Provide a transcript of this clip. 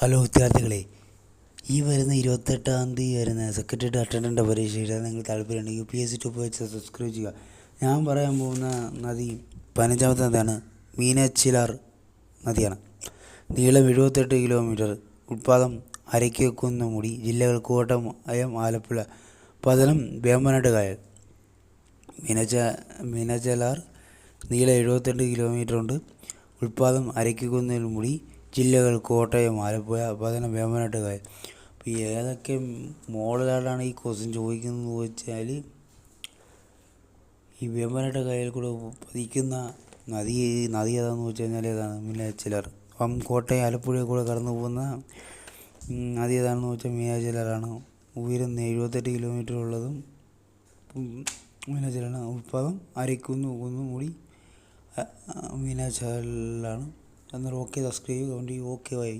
Hello വിദ്യാർത്ഥികളെ ഈ വരുന്ന ഇരുപത്തെട്ടാം തീയതി വരുന്ന സെക്രട്ടറിയുടെ അറ്റൻഡന്റ് പരീക്ഷ എഴുതാൻ നിങ്ങൾ താല്പര്യമുണ്ടെങ്കിൽ P S C to subscribe ചെയ്യുക. ഞാൻ പറയാൻ പോകുന്ന നദി പതിനഞ്ചാമത്തെ നദിയാണ് മീനച്ചിലാർ നദിയാണ്. നീളം എഴുപത്തെട്ട് കിലോമീറ്റർ ഉത്പാദം അരയ്ക്കുന്ന് മുടി ജില്ലകൾ കോട്ടം അയം ആലപ്പുഴ പതനം വേമ്പനാട്ട് കായൽ. മീനച്ച മീനച്ചലാർ നീളം എഴുപത്തെട്ട് കിലോമീറ്റർ ഉണ്ട് ഉൽപ്പാദം അരയ്ക്കുന്നിൽ മുടി ജില്ലകൾ കോട്ടയം ആലപ്പുഴ പതനം വേമ്പനാട്ട് കായൽ. അപ്പോൾ ഏതൊക്കെ മോളിലാണ് ഈ ക്വസ്റ്റ്യൻ ചോദിക്കുന്നത് വെച്ചാൽ ഈ വേമ്പനാട്ട് കായൽ കൂടെ പതിക്കുന്ന നദി നദി ഏതാണെന്ന് വെച്ച് കഴിഞ്ഞാൽ ഏതാണ്? മീനാച്ചിലർ. അപ്പം കോട്ടയം ആലപ്പുഴ കൂടെ കടന്നു പോകുന്ന നദി ഏതാണെന്ന് വെച്ചാൽ മീനാച്ചിലറാണ്. ഉയരം എഴുപത്തെട്ട് കിലോമീറ്റർ ഉള്ളതും മീനാച്ചിലാണ് ഉത്പാദം അരക്കുന്നു കുന്നു മുടി മീനാച്ചാലാണ് എന്നാൽ ഓക്കെ സബ്സ്ക്രൈബ് കമന്റ് ഓക്കെ ആയി